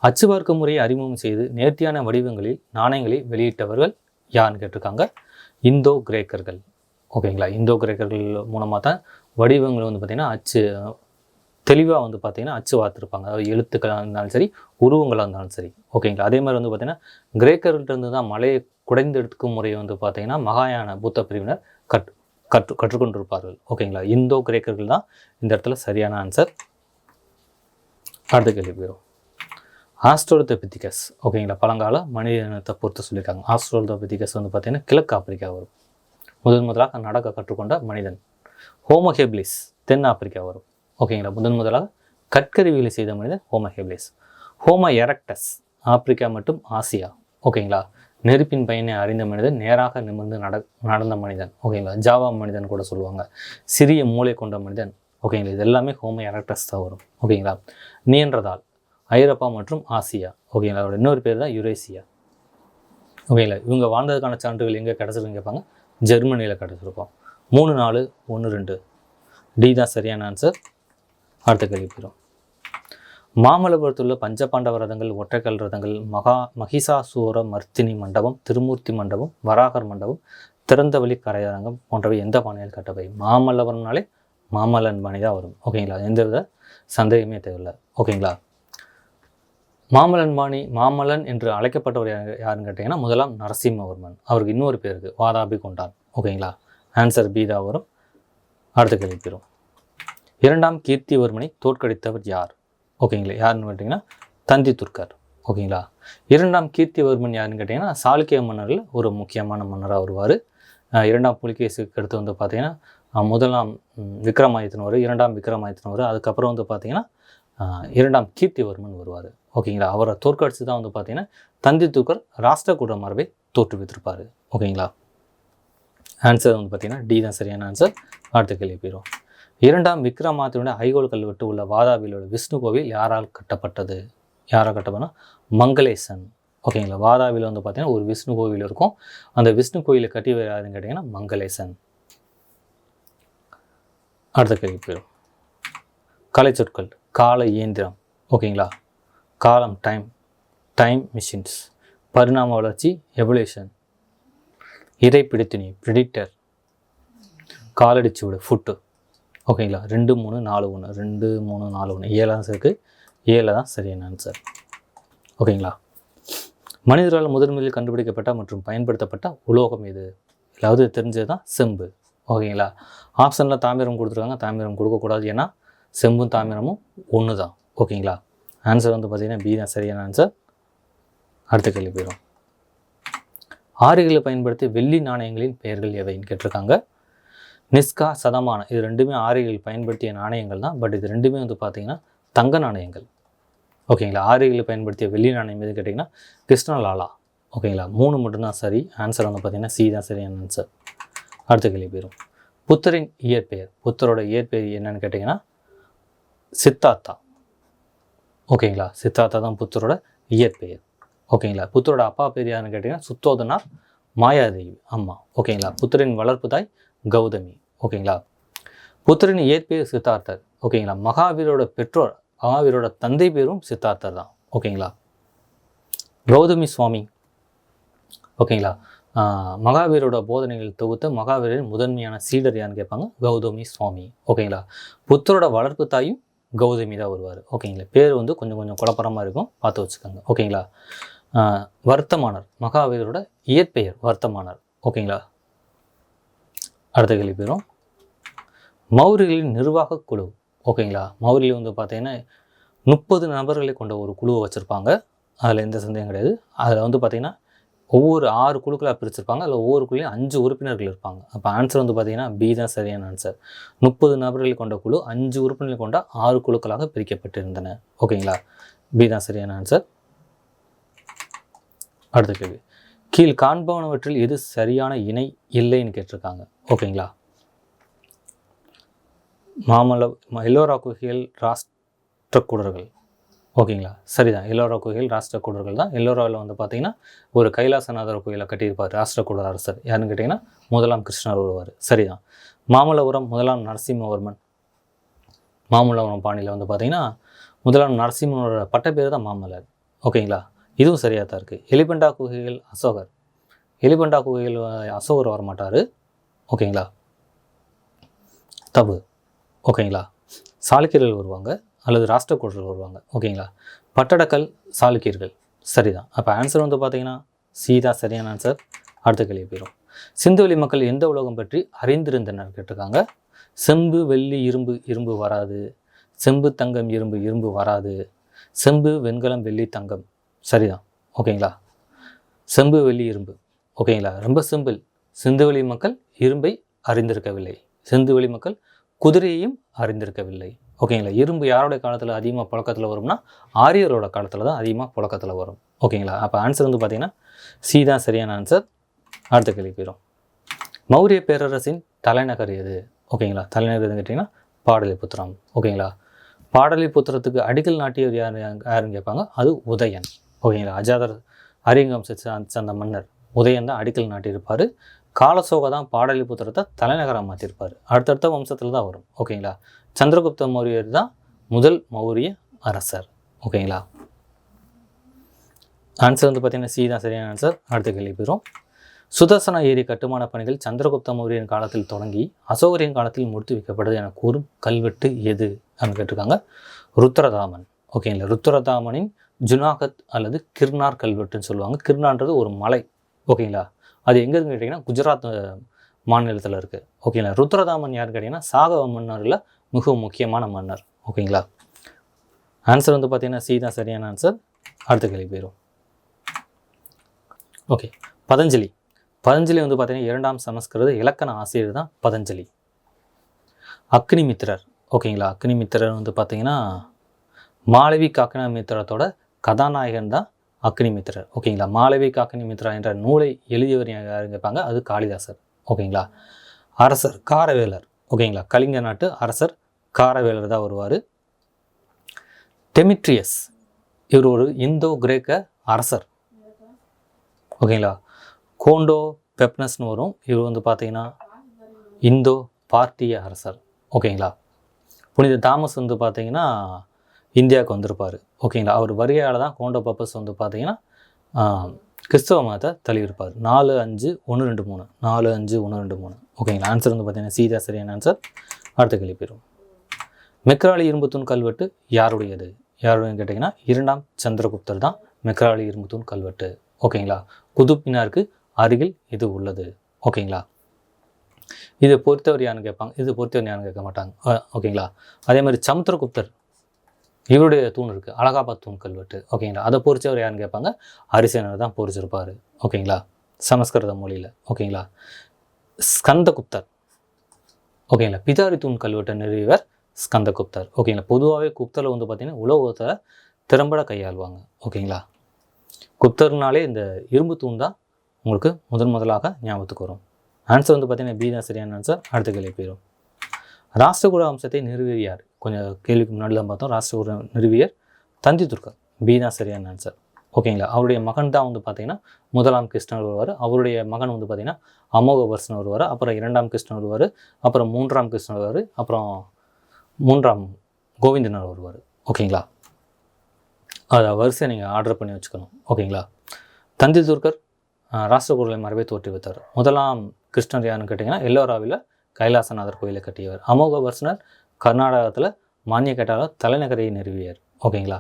அச்சு முறையை அறிமுகம் செய்து நேர்த்தியான வடிவங்களில் நாணயங்களை வெளியிட்டவர்கள் யாருன்னு கேட்டிருக்காங்க? இந்தோ கிரேக்கர்கள். ஓகேங்களா? இந்தோ கிரேக்கர்கள் மூலமாக தான் வடிவங்கள் வந்து பார்த்திங்கன்னா அச்சு தெளிவாக வந்து பார்த்திங்கன்னா அச்சு வார்த்துருப்பாங்க அதாவது எழுத்துக்களாக இருந்தாலும் சரி உருவங்களாக இருந்தாலும் சரி. ஓகேங்களா? அதே மாதிரி வந்து பார்த்திங்கன்னா கிரேக்கர்கள்ட்ட இருந்து தான் மலையை குடைந்தெடுக்கும் முறையை வந்து பார்த்திங்கன்னா மகாயான புத்த பிரிவினர் கற்று கற்று கற்றுக்கொண்டிருப்பார்கள். ஓகேங்களா? இந்தோ கிரேக்கர்கள் தான் இந்த இடத்துல சரியான ஆன்சர் அடுத்த கேள்வி போயிடும் ஆஸ்ட்ரோலோபித்திகஸ். ஓகேங்களா பழங்கால மனித இனத்தை பொறுத்து சொல்லியிருக்காங்க. ஆஸ்ட்ரோலோபித்திகஸ் வந்து பார்த்தீங்கன்னா கிழக்கு ஆப்பிரிக்கா வரும். முதன் முதலாக நடக்க கற்றுக்கொண்ட மனிதன். ஹோமோஹெப்லிஸ் தென் ஆப்பிரிக்கா வரும். ஓகேங்களா முதன் முதலாக கற்கருவிகளை செய்த மனிதன் ஹோமோஹெப்லிஸ் ஹோமோ எரக்டஸ் ஆப்பிரிக்கா மற்றும் ஆசியா. ஓகேங்களா நெருப்பின் பயனை அறிந்த மனிதன் நேராக நிமிர்ந்து நட நடந்த மனிதன். ஓகேங்களா ஜாவா மனிதன் கூட சொல்லுவாங்க. சிறிய மூளை கொண்ட மனிதன். ஓகேங்களா இது எல்லாமே ஹோமோ எரக்டஸ் தான் வரும். ஓகேங்களா நீண்டதால் ஐரோப்பா மற்றும் ஆசியா. ஓகேங்களா அதோட இன்னொரு பேர் தான் யுரேசியா. ஓகேங்களா இவங்க வாழ்ந்ததுக்கான சான்றுகள் எங்கே கிடச்சிருக்குன்னு கேட்பாங்க ஜெர்மனியில் கிடச்சிருப்போம் மூணு நாலு ஒன்று ரெண்டு. டி தான் சரியான ஆன்சர் அடுத்த கேள்வி போயிடும் மாமல்லபுரத்தில் உள்ள பஞ்சபாண்டவ ரதங்கள் ஒற்றைக்கல் ரதங்கள் மகா மகிஷாசூர மர்த்தினி மண்டபம் திருமூர்த்தி மண்டபம் வராகர் மண்டபம் திறந்தவெளி கரையரங்கம் போன்றவை எந்த பாணியில் கட்டவை மாமல்லபுரம்னாலே மாமல்லன் பாணி தான் வரும். ஓகேங்களா எந்த வித சந்தேகமே தேவையில்லை. ஓகேங்களா மாமலன் பாணி மாமலன் என்று அழைக்கப்பட்டவர் யாருன்னு கேட்டிங்கன்னா முதலாம் நரசிம்மவர்மன். அவருக்கு இன்னொரு பேர் இருக்குது வாதாபி கொண்டான். ஓகேங்களா? ஆன்சர் பி தான் வரும். அடுத்த கேள்வி பெறும் இரண்டாம் கீர்த்திவர்மனை தோற்கடித்தவர் யார்? ஓகேங்களா? யாருன்னு கேட்டிங்கன்னா தந்தி துர்கர் ஓகேங்களா? இரண்டாம் கீர்த்திவர்மன் யாருன்னு கேட்டிங்கன்னா சாளுக்கிய மன்னரில் ஒரு முக்கியமான மன்னராக வருவார். இரண்டாம் புலிகேசுக்கு அடுத்து வந்து பார்த்திங்கன்னா முதலாம் விக்ரமாதித்தன் வரும் இரண்டாம் விக்ரமாதித்தன் வரும் அதுக்கப்புறம் வந்து பார்த்திங்கன்னா இரண்டாம் கீர்த்திவர்மன் வருவார். ஓகேங்களா? அவரை தோற்கடிச்சு தான் வந்து பார்த்தீங்கன்னா தந்தி தூக்கர் ராஷ்டிரகூட மரபை தோற்றுவித்திருப்பார் ஓகேங்களா? ஆன்சர் வந்து பார்த்தீங்கன்னா டி தான் சரியான ஆன்சர் அடுத்த கேள்வி போயிடும் இரண்டாம் விக்ரமாதித்தனுடைய ஐகோல் கல்வெட்டு உள்ள வாதாபியிலோட விஷ்ணு கோவில் யாரால் கட்டப்பட்டது? யாரால் கட்டப்பட்டனா மங்களேசன். ஓகேங்களா? வாதாபியில் வந்து பார்த்தீங்கன்னா ஒரு விஷ்ணு கோவில் இருக்கும். அந்த விஷ்ணு கோயிலை கட்டி யாருன்னு கேட்டிங்கன்னா மங்களேசன். அடுத்த கேள்வி போயிடும் கலை சொற்கள் கால இயந்திரம் ஓகேங்களா? காலம் டைம் டைம் மிஷின்ஸ் பரிணாம வளர்ச்சி எவல்யூஷன் இறைப்பிடித்தினி ப்ரிடிக்டர் காலடிச்சுவிடு ஃபுட்டு ஓகேங்களா? ரெண்டு மூணு நாலு ஒன்று ரெண்டு மூணு நாலு ஒன்று ஏழாம் இருக்குது ஏழு தான் சரியான ஆன்சர் ஓகேங்களா? மனிதர்களால் முதன்முதலில் கண்டுபிடிக்கப்பட்ட மற்றும் பயன்படுத்தப்பட்ட உலோகம் இது எல்லாவது தெரிஞ்சது தான் செம்பு. ஓகேங்களா? ஆப்ஷனில் தாமிரம் கொடுத்துருக்காங்க. தாமிரம் கொடுக்கக்கூடாது. ஏன்னா செம்பும் தாமிரமும் ஒன்று தான் ஓகேங்களா? ஆன்சர் வந்து பார்த்தீங்கன்னா பி தான். சரியான ஆன்சர் அடுத்த கேள்வி போயிடும். ஆறுகளை பயன்படுத்தி வெள்ளி நாணயங்களின் பெயர்கள் எவைன்னு கேட்டிருக்காங்க. நிஸ்கா சதமான இது ரெண்டுமே ஆரியர்கள் பயன்படுத்திய நாணயங்கள் தான். பட் இது ரெண்டுமே வந்து பார்த்திங்கன்னா தங்க நாணயங்கள். ஓகேங்களா? ஆரியர்கள் பயன்படுத்திய வெள்ளி நாணயம் எது கேட்டிங்கன்னா கிருஷ்ணலாலா ஓகேங்களா? மூணு மட்டும்தான் சரி. ஆன்சர் வந்து பார்த்திங்கன்னா சி தான். சரியான ஆன்சர் அடுத்த கேள்வி போயிடும். புத்தரின் இயற்பெயர். புத்தரோட இயற்பெயர் என்னன்னு கேட்டிங்கன்னா சித்தார்த்தா ஓகேங்களா? சித்தார்த்தா தான் புத்தரோட இயற்பெயர். ஓகேங்களா? புத்தரோட அப்பா பேர் யாருன்னு கேட்டிங்கன்னா சுத்தோதனார் மாயாதேவி. அம்மா ஓகேங்களா? புத்தரின் வளர்ப்பு தாய் கௌதமி. ஓகேங்களா? புத்தரின் இயற்பெயர் சித்தார்த்தர். ஓகேங்களா? மகாவீரோட பெற்றோர் மகாவீரோட தந்தை பேரும் சித்தார்த்தர் தான். ஓகேங்களா? கௌதமி சுவாமி. ஓகேங்களா? மகாவீரோட போதனைகள் தொகுத்த மகாவீரின் முதன்மையான சீடர் யாருன்னு கேட்பாங்க? கௌதமி சுவாமி. ஓகேங்களா? புத்தரோட வளர்ப்பு தாயும் கௌதமி தான் வருவார். ஓகேங்களா பேர் வந்து கொஞ்சம் கொஞ்சம் குழப்பரமாக இருக்கும். பார்த்து வச்சுக்கோங்க. ஓகேங்களா வர்த்தமானர். மகாவீரோட இயற்பெயர் வர்த்தமானர். ஓகேங்களா அடுத்த கேள்வி பேரும் மௌரியர்களின் நிர்வாக குழு. ஓகேங்களா மௌரியில் வந்து பார்த்தீங்கன்னா முப்பது நபர்களை கொண்ட ஒரு குழுவை வச்சுருப்பாங்க. அதில் எந்த சந்தேகம் கிடையாது. அதில் வந்து பார்த்திங்கன்னா ஒவ்வொரு ஆறு குழுக்களாக பிரிச்சிருப்பாங்க. அதில் ஒவ்வொரு குழுலையும் அஞ்சு உறுப்பினர்கள் இருப்பாங்க. அப்போ ஆன்சர் வந்து பார்த்தீங்கன்னா பி தான் சரியான ஆன்சர் முப்பது நபர்களை கொண்ட குழு அஞ்சு உறுப்பினர்கள் கொண்ட ஆறு குழுக்களாக பிரிக்கப்பட்டிருந்தன. ஓகேங்களா? பி தான் சரியான ஆன்சர் அடுத்த கேள்வி. கீழ் காண்பவனவற்றில் எது சரியான இணை இல்லைன்னு கேட்டிருக்காங்க. ஓகேங்களா? மாமல்ல ம- எல்லோரா குகைகள் ராஷ்டிரக்கூடர்கள் ஓகேங்களா? சரிதான். எல்லோரா குகைகள் ராஷ்டிரக்கூடர்கள் தான். எல்லோராவில் வந்து பார்த்தீங்கன்னா ஒரு கைலாசநாதர் கோயிலை கட்டியிருப்பார் ராஷ்டிரக்கூட அரசர் யாருன்னு கேட்டிங்கன்னா முதலாம் கிருஷ்ணர் வருவார் சரிதான். மாமல்லபுரம் முதலாம் நரசிம்மவர்மன். மாமல்லபுரம் பாணியில் வந்து பார்த்தீங்கன்னா முதலாம் நரசிம்மனோட பட்ட பேர் தான் மாமல்லர். ஓகேங்களா? இதுவும் சரியாக தான் இருக்குது எலிபெண்டா குகைகள் அசோகர். எலிபெண்டா குகைகள் அசோகர் வரமாட்டார். ஓகேங்களா? தபு. ஓகேங்களா? சாளுக்கியர்கள் வருவாங்க. அல்லது ராஷ்டிரக்கூடர்கள் வருவாங்க. ஓகேங்களா பட்டடக்கல் சாளுக்கியர்கள். சரிதான். அப்போ ஆன்சர் வந்து பார்த்தீங்கன்னா சீதா சரியான ஆன்சர் அடுத்த கேள்வி போயிடும் சிந்துவெளி மக்கள் எந்த உலகம் பற்றி அறிந்திருந்தனர் கேட்டிருக்காங்க. செம்பு வெள்ளி இரும்பு இரும்பு வராது. செம்பு தங்கம் இரும்பு இரும்பு வராது. செம்பு வெண்கலம் வெள்ளி தங்கம். சரிதான். ஓகேங்களா செம்பு வெள்ளி இரும்பு. ஓகேங்களா ரொம்ப சிம்பிள் சிந்துவெளி மக்கள் இரும்பை அறிந்திருக்கவில்லை. சிந்துவெளி மக்கள் குதிரையையும் அறிந்திருக்கவில்லை. ஓகேங்களா? இரும்பு யாரோடைய காலத்தில் அதிகமாக புழக்கத்தில் வரும்னா ஆரியரோட காலத்தில் தான் அதிகமாக புழக்கத்தில் வரும். ஓகேங்களா? அப்போ ஆன்சர் வந்து பார்த்தீங்கன்னா சி தான் சரியான ஆன்சர் அடுத்த கேள்வி போயிடும் மௌரிய பேரரசின் தலைநகர் எது? ஓகேங்களா? தலைநகர் எதுன்னு கேட்டிங்கன்னா பாடலிபுத்திரம். ஓகேங்களா? பாடலிபுத்திரத்துக்கு அடிக்கல் நாட்டியவர் யார் யாருன்னு கேட்பாங்க? அது உதயன். ஓகேங்களா? அஜாதர் அரியங்கம் சேர்ந்த மன்னர். உதயன் தான் அடிக்கல் நாட்டியிருப்பார். காலசோக தான் பாடலிபுத்திரத்தை தலைநகராக மாற்றிருப்பார் அடுத்தடுத்த வம்சத்தில் தான் வரும். ஓகேங்களா? சந்திரகுப்த மௌரியர் தான் முதல் மௌரிய அரசர். ஓகேங்களா? ஆன்சர் வந்து பார்த்தீங்கன்னா சி தான் சரியான ஆன்சர் அடுத்த கேள்வி போயிடும் சுதர்சன ஏரி கட்டுமான பணிகள் சந்திரகுப்த மௌரியன் காலத்தில் தொடங்கி அசோகரின் காலத்தில் முடித்து வைக்கப்பட்டது என கூறும் கல்வெட்டு எது அப்படின்னு கேட்டிருக்காங்க. ருத்ரதாமன். ஓகேங்களா? ருத்ரதாமனின் ஜுனாகத் அல்லது கிர்னார் கல்வெட்டுன்னு சொல்லுவாங்க. கிர்னான்றது ஒரு மலை. ஓகேங்களா? அது எங்கே இருக்குன்னு கேட்டிங்கன்னா குஜராத் மாநிலத்தில் இருக்குது ஓகேங்களா? ருத்ரதாமன் யாருன்னு கேட்டிங்கன்னா சாகவ மன்னரில் மிகவும் முக்கியமான மன்னர். ஓகேங்களா? ஆன்சர் வந்து பார்த்தீங்கன்னா சி தான் சரியான ஆன்சர் அடுத்த கேள்வி போயிடும் ஓகே பதஞ்சலி. பதஞ்சலி வந்து பார்த்தீங்கன்னா இரண்டாம் சமஸ்கிருத இலக்கண ஆசிரியர் தான் பதஞ்சலி. அக்னிமித்திரர். ஓகேங்களா? அக்னிமித்திரர் வந்து பார்த்தீங்கன்னா மாளவி காக்கனமித்திரத்தோட கதாநாயகன் தான் அக்னிமித்திரர். ஓகேங்களா? மாளவி காக்கனிமித்ரா என்ற நூலை எழுதியவர் யாருங்க இருப்பாங்க அது காளிதாசர். ஓகேங்களா? அரசர் காரவேலர். ஓகேங்களா? கலிங்க நாட்டு அரசர் காரவேலர் தான் வருவார். டெமிட்ரியஸ் இவர் ஒரு இந்தோ கிரேக்க அரசர். ஓகேங்களா? கோண்டோ பெப்னஸ்னு வரும். இவர் வந்து பார்த்தீங்கன்னா இந்தோ பார்ட்டிய அரசர். ஓகேங்களா? புனித தாமஸ் வந்து பார்த்தீங்கன்னா இந்தியாவுக்கு வந்திருப்பார். ஓகேங்களா? அவர் வருகையால் தான் கோண்டோ பப்பஸ் வந்து பார்த்தீங்கன்னா கிறிஸ்தவ மதத்தை தழுவிருப்பார் நாலு அஞ்சு ஒன்று ரெண்டு மூணு. நாலு அஞ்சு ஒன்று ரெண்டு மூணு. ஓகேங்களா ஆன்சர் வந்து பார்த்தீங்கன்னா சீதா சரியான ஆன்சர் அடுத்த கேள்வி போயிடும் மெக்ராலி இரும்புத்தூண் கல்வெட்டு யாருடையது? யாருடையன்னு கேட்டிங்கன்னா இரண்டாம் சந்திரகுப்தர் தான் மெக்ராலி இரும்புத்தூண் கல்வெட்டு. ஓகேங்களா குதுப்பினாருக்கு அருகில் இது உள்ளது? ஓகேங்களா இதை பொறுத்தவர் யாருன்னு கேட்பாங்க? இது பொறுத்தவர் யாருன்னு கேட்க மாட்டாங்க. ஓகேங்களா அதே மாதிரி சமுத்திரகுப்தர் இவருடைய தூண் இருக்குது அழகாபாத் தூண் கல்வெட்டு. ஓகேங்களா அதை பொறிச்சவர் யாருன்னு கேட்பாங்க? அரிசேனர் தான் பொறிச்சிருப்பார். ஓகேங்களா சமஸ்கிருத மொழியில். ஓகேங்களா ஸ்கந்தகுப்தர். ஓகேங்களா பிதாரி தூண் கல்வெட்டை நிறுவியவர் ஸ்கந்தகுப்தர். ஓகேங்களா பொதுவாகவே குப்தரில் வந்து பார்த்திங்கன்னா உலோகத்தை திறம்பட கையாள்வாங்க. ஓகேங்களா குப்தர்னாலே இந்த இரும்பு தூண் தான் உங்களுக்கு முதன் முதலாக ஞாபகத்துக்கு வரும். ஆன்சர் வந்து பார்த்தீங்கன்னா பி தான் சரியான ஆன்சர் அடுத்த கேள்வி போயிடும் ராஷ்டிரகூட வம்சத்தை நிறுவியார் கொஞ்சம் கேள்விக்கு முன்னாடி தான் பார்த்தோம். ராஷ்டிரகூட நிறுவியர் தந்தி துர்கர் பி தான் சரியான ஆன்சர் ஓகேங்களா? அவருடைய மகன் தான் வந்து பார்த்தீங்கன்னா முதலாம் கிருஷ்ணர் வருவார். அவருடைய மகன் வந்து பார்த்தீங்கன்னா அமோகவர்சன் வருவார். அப்புறம் இரண்டாம் கிருஷ்ணர் வருவார். அப்புறம் மூன்றாம் கிருஷ்ணர் வருவார். அப்புறம் மூன்றாம் கோவிந்தனர் வருவார். ஓகேங்களா? அதை வரிசையை நீங்கள் ஆர்டர் பண்ணி வச்சுக்கணும். ஓகேங்களா? தந்தி துர்கர் ராஷ்டிரகூடலை மரபை தோற்றுவித்தார். முதலாம் கிருஷ்ணர் யாருன்னு கேட்டிங்கன்னா எல்லோராவில் கைலாசநாதர் கோயிலை கட்டியவர். அமோகவர்சனர் கர்நாடகத்தில் மானியக்கட்டால தலைநகரையை நிறுவியார். ஓகேங்களா?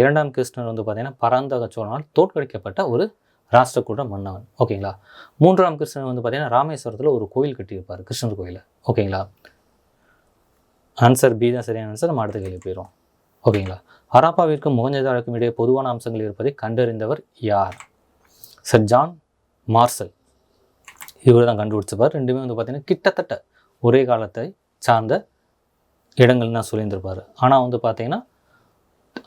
இரண்டாம் கிருஷ்ணர் வந்து பார்த்தீங்கன்னா பராந்தக சோழனால் தோற்கடிக்கப்பட்ட ஒரு ராஷ்டிரக்கூட மன்னவன். ஓகேங்களா? மூன்றாம் கிருஷ்ணர் வந்து பார்த்தீங்கன்னா ராமேஸ்வரத்தில் ஒரு கோயில் கட்டியிருப்பார் கிருஷ்ணர் கோயிலை. ஓகேங்களா? ஆன்சர் பி தான் சரியான ஆன்சர் நம்ம அடுத்த கேள்வி போயிடும் ஓகேங்களா? ஹராப்பாவிற்கும் முகஞ்சதாருக்கும் இடையே பொதுவான அம்சங்கள் இருப்பதை கண்டறிந்தவர் யார்? சர் ஜான் மார்சல் இவர் தான் கண்டுபிடிச்சிருப்பார் ரெண்டுமே வந்து பார்த்திங்கன்னா கிட்டத்தட்ட ஒரே காலத்தை சார்ந்த இடங்கள் தான் சொல்லியிருந்திருப்பார். ஆனால் வந்து பார்த்திங்கன்னா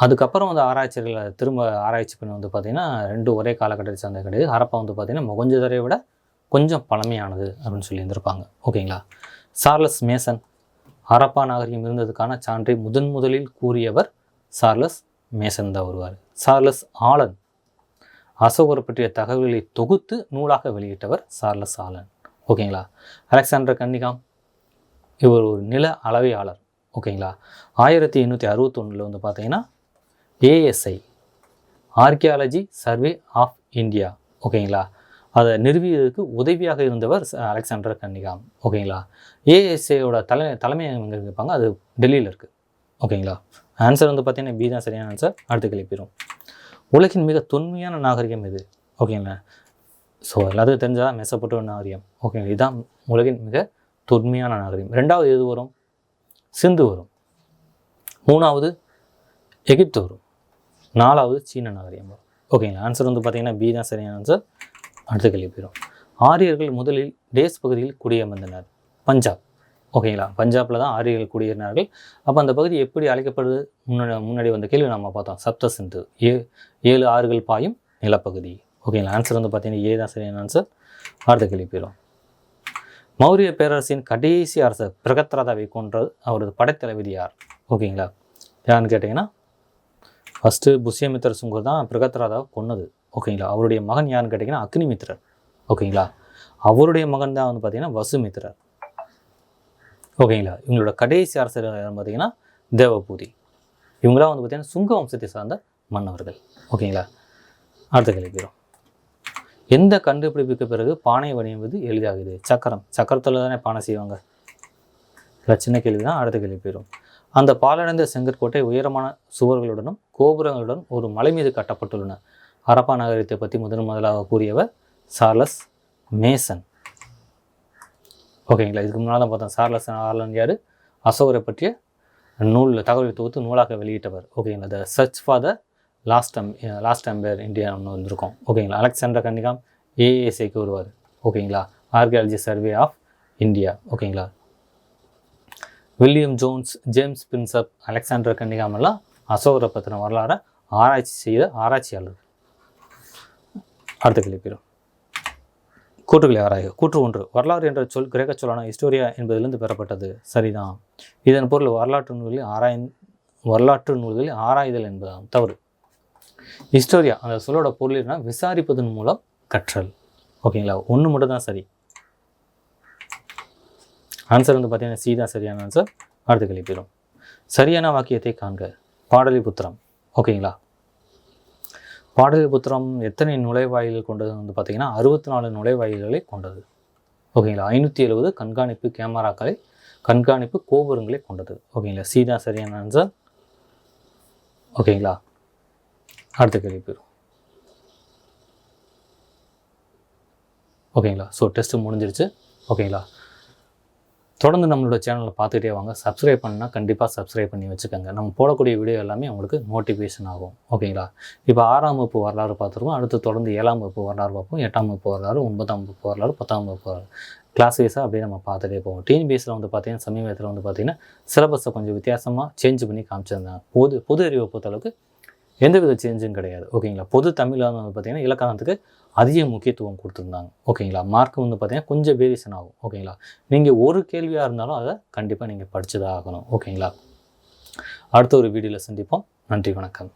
அதுக்கப்புறம் வந்து ஆராய்ச்சிகளை திரும்ப ஆராய்ச்சி பண்ணி வந்து பார்த்திங்கன்னா ரெண்டு ஒரே காலகட்டத்தை சார்ந்த கிடையாது. ஹரப்பா வந்து பார்த்திங்கன்னா முகஞ்சதரை விட கொஞ்சம் பழமையானது அப்படின்னு சொல்லியிருந்திருப்பாங்க. ஓகேங்களா? சார்லஸ் மேசன் ஹரப்பா நாகரிகம் இருந்ததுக்கான சான்றை முதன் முதலில் கூறியவர் சார்லஸ் மேசன் தான் வருவார். சார்லஸ் ஆலன் அசோகர் பற்றிய தகவல்களை தொகுத்து நூலாக வெளியிட்டவர் சார்லஸ் ஆலன். ஓகேங்களா? அலெக்சாண்டர் கன்னிகாம் இவர் ஒரு நில அளவையாளர் ஓகேங்களா? ஆயிரத்தி எண்ணூற்றி அறுபத்தொன்னில் வந்து பார்த்தீங்கன்னா ASI archaeology survey of India ஓகேங்களா? அதை நிறுவியதுக்கு உதவியாக இருந்தவர் அலெக்சாண்டர் கன்னிகாம் ஓகேங்களா? ஏஎஸ்ஐயோட தலை தலைமை எங்கே இருப்பாங்க? அது டெல்லியில் இருக்குது ஓகேங்களா? ஆன்சர் வந்து பார்த்தீங்கன்னா பி தான் சரியான ஆன்சர் அடுத்து கிளப்பிடும் உலகின் மிக தொன்மையான நாகரிகம் இது ஓகேங்களா? ஸோ எல்லாத்துக்கும் தெரிஞ்சால் மெசப்பட்ட நாகரிகம் ஓகேங்களா? இதுதான் உலகின் மிக தொன்மையான நாகரிகம். ரெண்டாவது எது வரும்? சிந்து வரும். மூணாவது எகிப்து வரும். நாலாவது சீன நாகரிகம் வரும். ஓகேங்களா ஆன்சர் வந்து பார்த்தீங்கன்னா பி தான் சரியான ஆன்சர் அடுத்த கேள்வி போயிடும் ஆரியர்கள் முதலில் டேஸ் பகுதியில் குடியமர்ந்தனர். பஞ்சாப். ஓகேங்களா பஞ்சாபில் தான் ஆரியர்கள் குடியேறினார்கள். அப்போ அந்த பகுதி எப்படி அழைக்கப்படுது? முன்னாடி முன்னாடி வந்த கேள்வி நம்ம பார்த்தோம். சப்த சிந்து. ஏ ஏழு ஆறுகள் பாயும் நிலப்பகுதி. ஓகேங்களா ஆன்சர் வந்து பார்த்தீங்கன்னா ஏ தான் சரியான ஆன்சர் அடுத்த கேள்வி போயிடும் மௌரிய பேரரசின் கடைசி அரசர் பிரகத்ராதாவை கொன்றது அவரது படைத்தளபதி யார்? ஓகேங்களா? யாருன்னு கேட்டிங்கன்னா ஃபஸ்ட்டு புஷ்யமித்திர சுங்கர் தான் பிரகத்ராதாவை கொன்னது. ஓகேங்களா? அவருடைய மகன் யாருன்னு கேட்டிங்கன்னா அக்னிமித்திரர். ஓகேங்களா? அவருடைய மகன் தான் வந்து பார்த்தீங்கன்னா வசுமித்திரர். ஓகேங்களா? இவங்களோட கடைசி அரசர் பார்த்திங்கன்னா பார்த்தீங்கன்னா தேவபூதி. இவங்களாம் வந்து பார்த்தீங்கன்னா சுங்க வம்சத்தை சார்ந்த மன்னவர்கள் ஓகேங்களா? அடுத்த கேள்வி போயிடும் எந்த கண்டுபிடிப்புக்கு பிறகு பானை வடிவது எளிதாகுது சக்கரம். சக்கரத்தில் தானே பானை செய்வாங்க? இல்லை சின்ன கேள்வி தான் அடுத்த கேள்வி போயிடும். அந்த பாலடைந்த செங்கற்கோட்டை உயரமான சுவர்களுடனும் கோபுரங்களுடன் ஒரு மலை மீது கட்டப்பட்டுள்ளன. ஹரப்பா நகரத்தை பற்றி முதன் முதலாக கூறியவர் சார்லஸ் மேசன். ஓகேங்களா இதுக்கு முன்னால் தான் பார்த்தோம். சார்லஸ் ஆர்லன் யார்? அசோகரை பற்றிய நூல் தகவல் தொகுத்து நூலாக வெளியிட்டவர். ஓகேங்களா the search for the lost டம் லாஸ்ட் எம்பையர் இந்தியா ஒன்று வந்திருக்கோம். ஓகேங்களா அலெக்சாண்டர் கன்னிகாம் ஏஏஎஸ்ஐக்கு வருவார். ஓகேங்களா ஆர்கியாலஜி சர்வே ஆஃப் இந்தியா ஓகேங்களா William Jones James Prinsep Alexander Cunningham எல்லாம் அசோகரை பற்றின வரலாறை ஆராய்ச்சி செய்த ஆராய்ச்சியாளர். அடுத்த கேள்வி கூற்றுகளை ஆராய கூற்று ஒன்று வரலாறு என்ற சொல் கிரேக்க சொல்லான ஹிஸ்டோரியா என்பதிலிருந்து பெறப்பட்டது. சரிதான். இதன் பொருள் வரலாற்று நூல்களில் ஆராய் வரலாற்று நூல்களில் ஆராய்தல் என்பதாகும். தவறு. ஹிஸ்டோரியா அந்த சொல்லோட பொருள் என்ன விசாரிப்பதன் மூலம் கற்றல். ஓகேங்களா? ஒன்று மட்டும் தான் சரி. ஆன்சர் வந்து பார்த்தீங்கன்னா சி தான் சரியான ஆன்சர் அடுத்த கேள்வி போயிடும். சரியான வாக்கியத்தை காண்க. பாடலிபுத்திரம். ஓகேங்களா? பாடலிபுத்திரம் எத்தனை நுழைவாயில்கள் கொண்டது வந்து பார்த்திங்கன்னா அறுபத்தி நாலு நுழைவாயில்களை கொண்டது. ஓகேங்களா? ஐநூற்றி எழுபது கண்காணிப்பு கேமராக்களை கண்காணிப்பு கோபுரங்களை கொண்டது. ஓகேங்களா? சீதா சரியான ஆன்சர் ஓகேங்களா? அடுத்த கேள்வி போயிடும். ஓகேங்களா? ஸோ டெஸ்ட்டு முடிஞ்சிருச்சு. ஓகேங்களா? தொடர்ந்து நம்மளோட சேனலை பார்த்துக்கிட்டே வாங்க. சப்ஸ்கிரைப் பண்ணால் கண்டிப்பாக சப்ஸ்கிரைப் பண்ணி வச்சுக்கோங்க. நம்ம போடக்கூடிய வீடியோ எல்லாமே உங்களுக்கு மோட்டிவேஷன் ஆகும். ஓகேங்களா? இப்போ ஆறாம் வகுப்பு வரலாறு பார்த்துருவோம். அடுத்து தொடர்ந்து ஏழாம் வகுப்பு வரலாறு பார்ப்போம். எட்டாம் வகுப்பு வரலாறு ஒன்பதாம் வகுப்பு வரலாறு பத்தாம் வகுப்பு வரலாறு. கிளாஸ் வைஸாக அப்படியே நம்ம பார்த்துட்டே போவோம். டிஎன்பிஎஸ்சில் வந்து பார்த்திங்கன்னா சமீபத்தில் வந்து பார்த்திங்கன்னா சிலபஸை கொஞ்சம் வித்தியாசமாக சேஞ்ச் பண்ணி காமிச்சிருந்தாங்க. பொது பொது அறிவை பொறுத்தளவுக்கு எந்தவித சேஞ்சும் கிடையாது. ஓகேங்களா? பொது தமிழில் வந்து பார்த்தீங்கன்னா இலக்கணத்துக்கு அதிக முக்கியத்துவம் கொடுத்துருந்தாங்க. ஓகேங்களா? மார்க் வந்து பார்த்தீங்கன்னா கொஞ்சம் வேரியேஷன் ஆகும். ஓகேங்களா? நீங்கள் ஒரு கேள்வியாக இருந்தாலும் அதை கண்டிப்பாக நீங்கள் படித்ததாக தான் ஆகணும். ஓகேங்களா? அடுத்த ஒரு வீடியோவில் சந்திப்போம். நன்றி வணக்கம்.